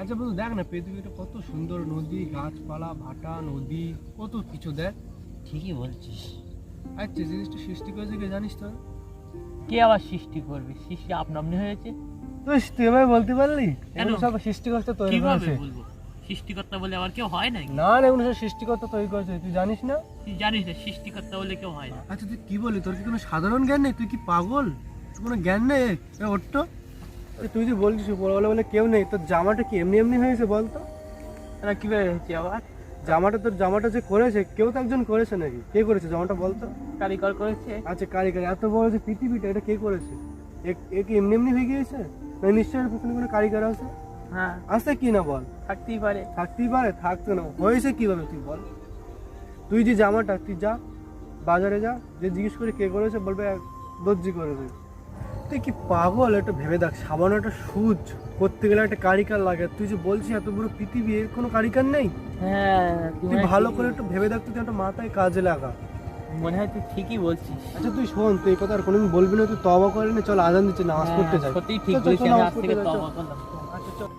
আচ্ছা বন্ধু দেখ না পৃথিবীটা কত সুন্দর নদী গাছপালা ভাটা নদী কত কিছু দেখ। ঠিকই বলছিস। আচ্ছা জিনিসটা সৃষ্টি করেছে কে জানিস তো? কে আবার সৃষ্টি করবে? সৃষ্টি আপনা আপনি হয়েছে। তুই তুই এভাবে বলতে পারলি? এগুলো সব সৃষ্টিকর্তা তৈরি করেছে। বলব? সৃষ্টিকর্তা বলে আবার কেউ হয় নাকি না না এগুলো সব সৃষ্টিকর্তা তৈরি করেছে। তুই জানিস না? তুই জানিস না সৃষ্টিকর্তা বলে কেউ হয় না। আচ্ছা তুই কি বলি তোর কি কোনো সাধারণ জ্ঞান নেই? তুই কি পাগল? তোর কোনো জ্ঞান নেই? এ ওট্ট। আরে তুই যে বলছিস উপরওয়ালা বলে কেউ নেই। তোর জামাটা কি এমনি এমনি হয়েছে বলতো? তারা কীভাবে হয়েছে আবার? জামাটা তোর জামাটা যে করেছে কেউ তো একজন করেছে নাকি? কে করেছে জামাটা বলতো? কারিগর করেছে। আচ্ছা কারিগর। এত বড় যে পৃথিবীটা এটা কে করেছে? এ- কি এমনি এমনি হয়ে গিয়েছে? না নিশ্চয়ই এর কোনো কারিগর আছে? হ্যাঁ। আছে কি না বল? থাকতেই পারে। থাকতেই পারে? থাকতো না। হয়েছে কীভাবে তুই বল? তুই যে জামাটা তুই যা বাজারে যা যে জিজ্ঞেস করে কে করেছে বলবে দর্জি করেছে। তুই কি পাগল একটা ভেবে দেখ সামান্য একটা সুচ করতে গেলে একটা কারিকার লাগে। তুই যে বলছিস এত বড় পৃথিবী এর কোনো কারিকার নেই? হ্যাঁ তুই ভালো করে একটু ভেবে দেখ তুই একটা মাথায় কাজে লাগা। মনে হয় তুই ঠিকই বলছিস। আচ্ছা তুই শোন তুই এই কথা আর কোনোদিন বলবি না তুই তবা করে নে চল আজান দিচ্ছে নামাজ পড়তে যাই। সত্যি ঠিক বলেছিস আমি আজ থেকে। তওবা করলাম। আচ্ছা চল।